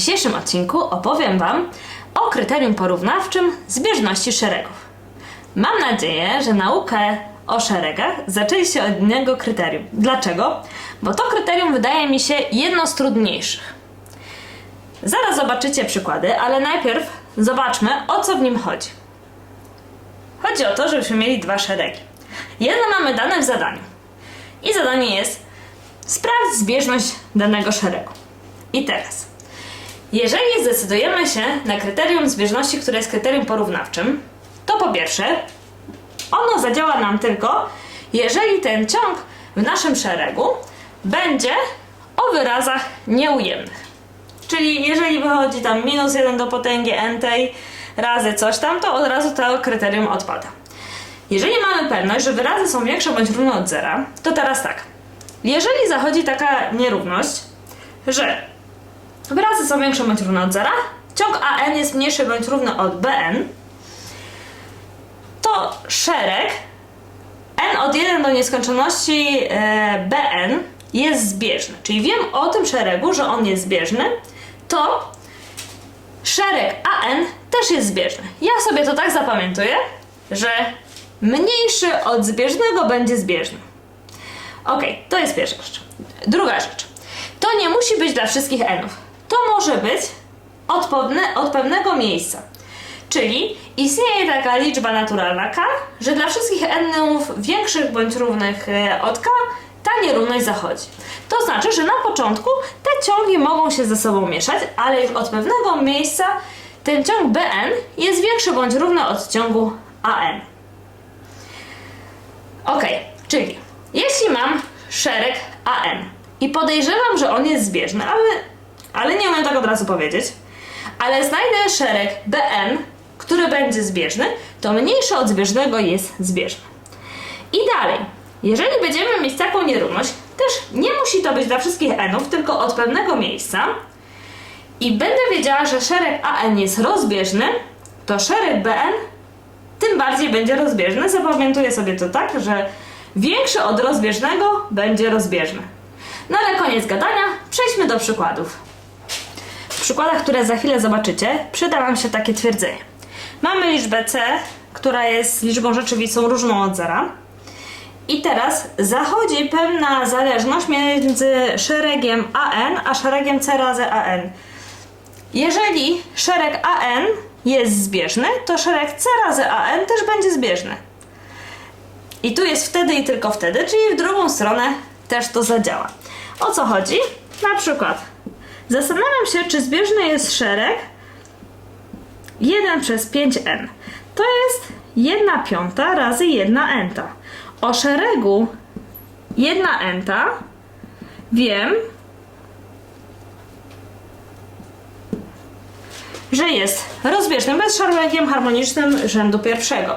dzisiejszym odcinku opowiem Wam o kryterium porównawczym zbieżności szeregów. Mam nadzieję, że naukę o szeregach zaczęliście od innego kryterium. Dlaczego? Bo to kryterium wydaje mi się jedno z trudniejszych. Zaraz zobaczycie przykłady, ale najpierw zobaczmy o co w nim chodzi. Chodzi o to, żebyśmy mieli dwa szeregi. Jedno mamy dane w zadaniu. I zadanie jest sprawdź zbieżność danego szeregu. I teraz, jeżeli zdecydujemy się na kryterium zbieżności, które jest kryterium porównawczym, to po pierwsze, ono zadziała nam tylko, jeżeli ten ciąg w naszym szeregu będzie o wyrazach nieujemnych. Czyli jeżeli wychodzi tam minus 1 do potęgi n tej razy coś tam, to od razu to kryterium odpada. Jeżeli mamy pewność, że wyrazy są większe bądź równe od zera, to teraz tak. Jeżeli zachodzi taka nierówność, że wyrazy są większe bądź równe od zera, ciąg AN jest mniejszy bądź równy od BN, to szereg n od 1 do nieskończoności e, bn jest zbieżny. Czyli wiem o tym szeregu, że on jest zbieżny, to szereg an też jest zbieżny. Ja sobie to tak zapamiętuję, że mniejszy od zbieżnego będzie zbieżny. Ok, to jest pierwsza rzecz. Druga rzecz. To nie musi być dla wszystkich nów. To może być od, pewne, od pewnego miejsca. Czyli istnieje taka liczba naturalna k, że dla wszystkich nów większych bądź równych e, od k ta nierówność zachodzi. To znaczy, że na początku te ciągi mogą się ze sobą mieszać, ale już od pewnego miejsca ten ciąg bn jest większy bądź równy od ciągu an. Ok, czyli jeśli mam szereg an i podejrzewam, że on jest zbieżny, ale, ale nie umiem tak od razu powiedzieć, ale znajdę szereg bn, który będzie zbieżny, to mniejszy od zbieżnego jest zbieżny. I dalej, jeżeli będziemy mieć taką nierówność, też nie musi to być dla wszystkich nów, tylko od pewnego miejsca i będę wiedziała, że szereg an jest rozbieżny, to szereg bn tym bardziej będzie rozbieżny. Zapamiętuję sobie to tak, że większy od rozbieżnego będzie rozbieżny. No ale koniec gadania, przejdźmy do przykładów. W przykładach, które za chwilę zobaczycie, przyda Wam się takie twierdzenie. Mamy liczbę c, która jest liczbą rzeczywistą różną od zera. I teraz zachodzi pewna zależność między szeregiem an a szeregiem c razy an. Jeżeli szereg an jest zbieżny, to szereg c razy an też będzie zbieżny. I tu jest wtedy i tylko wtedy, czyli w drugą stronę też to zadziała. O co chodzi? Na przykład zastanawiam się, czy zbieżny jest szereg 1 przez 5n. To jest 1 piąta razy 1 enta. O szeregu 1 enta wiem, że jest rozbieżnym bez szeregiem harmonicznym rzędu pierwszego.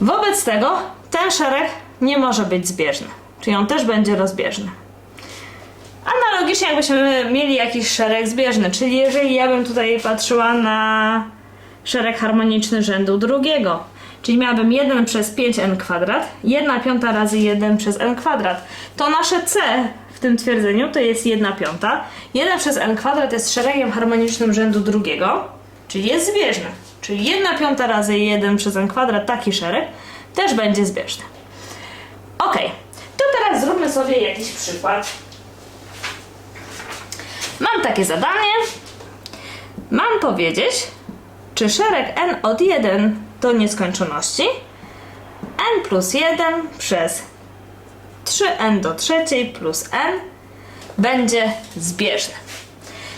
Wobec tego ten szereg nie może być zbieżny, czyli on też będzie rozbieżny. Analogicznie jakbyśmy mieli jakiś szereg zbieżny, czyli jeżeli ja bym tutaj patrzyła na szereg harmoniczny rzędu drugiego, czyli miałabym 1 przez 5n kwadrat, 1 piąta razy 1 przez n kwadrat, to nasze c w tym twierdzeniu to jest 1 piąta. 1 przez n kwadrat jest szeregiem harmonicznym rzędu drugiego, czyli jest zbieżny. Czyli 1 piąta razy 1 przez n kwadrat, taki szereg, też będzie zbieżny. Ok, to teraz zróbmy sobie jakiś przykład. Mam takie zadanie. Mam powiedzieć, czy szereg n od 1 do nieskończoności n plus 1 przez 3n do trzeciej plus n będzie zbieżny.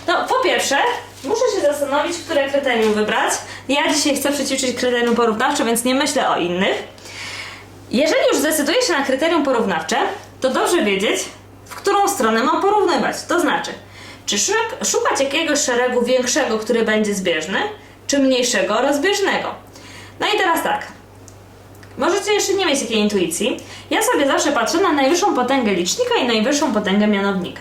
No, po pierwsze, muszę się zastanowić, które kryterium wybrać. Ja dzisiaj chcę przećwiczyć kryterium porównawcze, więc nie myślę o innych. Jeżeli już zdecyduję się na kryterium porównawcze, to dobrze wiedzieć, w którą stronę mam porównywać. To znaczy, czy szuk- szukać jakiegoś szeregu większego, który będzie zbieżny, czy mniejszego, rozbieżnego. No i teraz tak. Możecie jeszcze nie mieć takiej intuicji. Ja sobie zawsze patrzę na najwyższą potęgę licznika i najwyższą potęgę mianownika.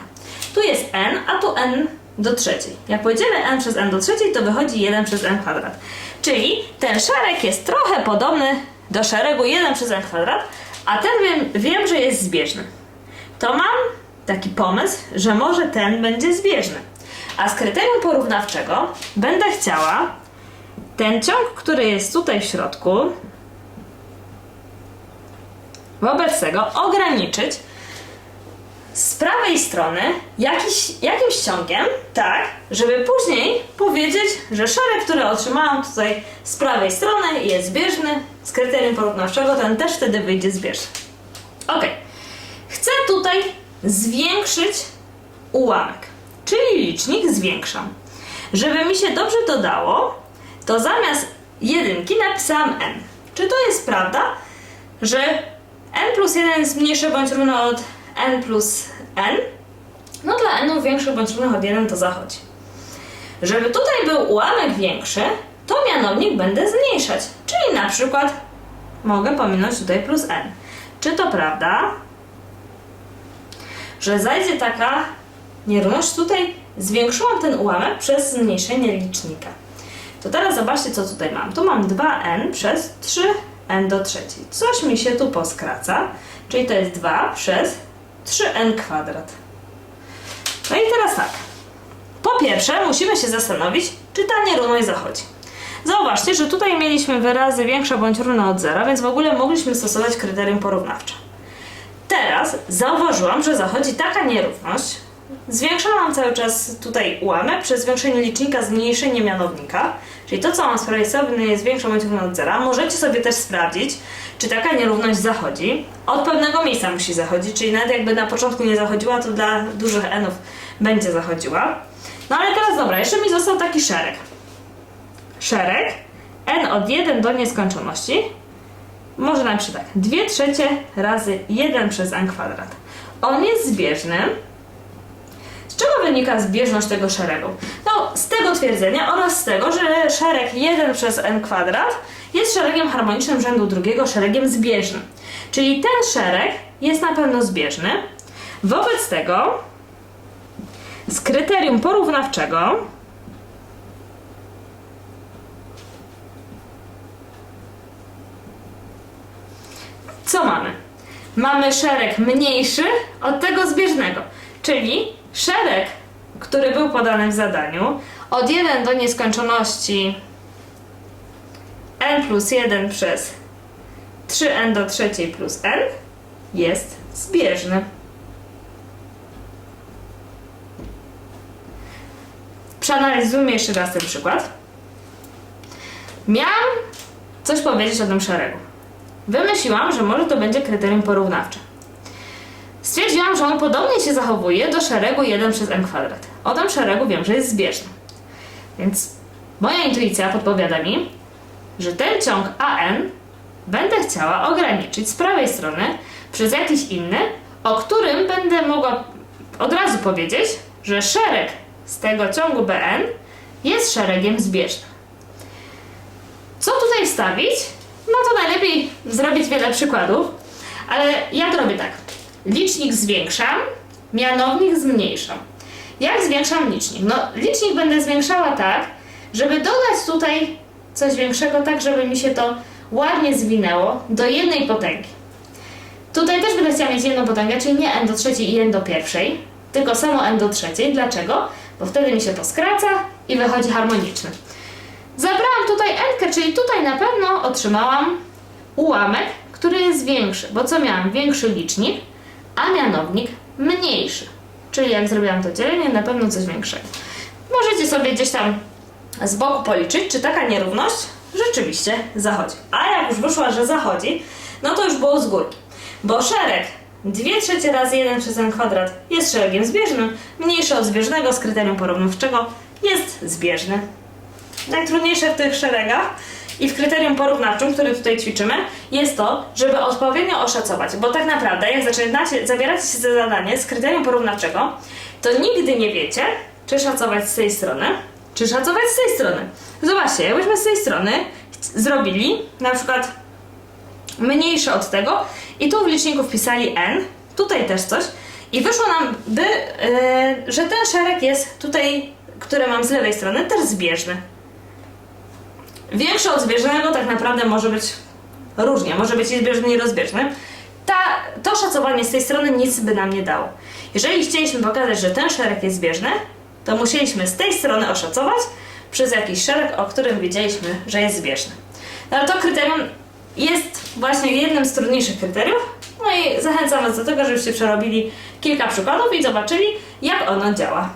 Tu jest n, a tu n do trzeciej. Jak podzielę n przez n do trzeciej, to wychodzi 1 przez n kwadrat. Czyli ten szereg jest trochę podobny do szeregu 1 przez n kwadrat, a ten wiem, wiem że jest zbieżny. To mam taki pomysł, że może ten będzie zbieżny. A z kryterium porównawczego będę chciała ten ciąg, który jest tutaj w środku, wobec tego ograniczyć z prawej strony jakiś, jakimś ciągiem, tak, żeby później powiedzieć, że szereg, który otrzymałam tutaj z prawej strony jest zbieżny, z kryterium porównawczego ten też wtedy wyjdzie zbieżny. Ok. Chcę tutaj zwiększyć ułamek, czyli licznik zwiększam. Żeby mi się dobrze dodało, to zamiast jedynki napisałam n. Czy to jest prawda, że n plus 1 jest mniejsze bądź równe od n plus n? No dla n większe bądź równe od 1 to zachodzi. Żeby tutaj był ułamek większy, to mianownik będę zmniejszać. Czyli na przykład mogę pominąć tutaj plus n. Czy to prawda, że zajdzie taka nierówność? Tutaj zwiększyłam ten ułamek przez zmniejszenie licznika. To teraz zobaczcie, co tutaj mam. Tu mam 2n przez 3n do trzeciej. Coś mi się tu poskraca, czyli to jest 2 przez 3n kwadrat. No i teraz tak. Po pierwsze, musimy się zastanowić, czy ta nierówność zachodzi. Zauważcie, że tutaj mieliśmy wyrazy większe bądź równe od zera, więc w ogóle mogliśmy stosować kryterium porównawcze. Teraz zauważyłam, że zachodzi taka nierówność. Zwiększałam cały czas tutaj ułamek przez zwiększenie licznika, zmniejszenie mianownika. Czyli to, co mam z prawej strony jest większe bądź od zera. Możecie sobie też sprawdzić, czy taka nierówność zachodzi. Od pewnego miejsca musi zachodzić, czyli nawet jakby na początku nie zachodziła, to dla dużych nów będzie zachodziła. No ale teraz dobra, jeszcze mi został taki szereg. Szereg n od 1 do nieskończoności może napiszę tak, 2 trzecie razy 1 przez n kwadrat. On jest zbieżny. Z czego wynika zbieżność tego szeregu? No, z tego twierdzenia oraz z tego, że szereg 1 przez n kwadrat jest szeregiem harmonicznym rzędu drugiego, szeregiem zbieżnym. Czyli ten szereg jest na pewno zbieżny. Wobec tego z kryterium porównawczego co mamy? Mamy szereg mniejszy od tego zbieżnego, czyli szereg, który był podany w zadaniu, od 1 do nieskończoności n plus 1 przez 3n do trzeciej plus n jest zbieżny. Przeanalizujmy jeszcze raz ten przykład. Miałam coś powiedzieć o tym szeregu. Wymyśliłam, że może to będzie kryterium porównawcze. Stwierdziłam, że on podobnie się zachowuje do szeregu 1 przez n kwadrat. O tym szeregu wiem, że jest zbieżny. Więc moja intuicja podpowiada mi, że ten ciąg AN będę chciała ograniczyć z prawej strony przez jakiś inny, o którym będę mogła od razu powiedzieć, że szereg z tego ciągu BN jest szeregiem zbieżnym. Co tutaj wstawić? No to najlepiej zrobić wiele przykładów, ale ja to robię tak. Licznik zwiększam, mianownik zmniejszam. Jak zwiększam licznik? No, licznik będę zwiększała tak, żeby dodać tutaj coś większego, tak żeby mi się to ładnie zwinęło do jednej potęgi. Tutaj też będę chciała mieć jedną potęgę, czyli nie n do trzeciej i n do pierwszej, tylko samo n do trzeciej. Dlaczego? Bo wtedy mi się to skraca i wychodzi harmoniczny. Zabrałam tutaj n, czyli tutaj na pewno otrzymałam ułamek, który jest większy, bo co miałam? Większy licznik, a mianownik mniejszy. Czyli jak zrobiłam to dzielenie, na pewno coś większego. Możecie sobie gdzieś tam z boku policzyć, czy taka nierówność rzeczywiście zachodzi. A jak już wyszła, że zachodzi, no to już było z górki. Bo szereg 2 trzecie razy 1 przez n kwadrat jest szeregiem zbieżnym, mniejszy od zbieżnego z kryterium porównawczego jest zbieżny. Najtrudniejsze w tych szeregach i w kryterium porównawczym, które tutaj ćwiczymy, jest to, żeby odpowiednio oszacować. Bo tak naprawdę, jak zaczynacie, zabieracie się za zadanie z kryterium porównawczego, to nigdy nie wiecie, czy szacować z tej strony, czy szacować z tej strony. Zobaczcie, jakbyśmy z tej strony zrobili na przykład mniejsze od tego i tu w liczniku wpisali n, tutaj też coś i wyszło nam, by, yy, że ten szereg jest tutaj, który mam z lewej strony, też zbieżny. Większy od zbieżnego tak naprawdę może być różnie, może być i zbieżny i rozbieżny. Ta, to szacowanie z tej strony nic by nam nie dało. Jeżeli chcieliśmy pokazać, że ten szereg jest zbieżny, to musieliśmy z tej strony oszacować przez jakiś szereg, o którym wiedzieliśmy, że jest zbieżny. No ale to kryterium jest właśnie jednym z trudniejszych kryteriów. No i zachęcam Was do tego, żebyście przerobili kilka przykładów i zobaczyli, jak ono działa.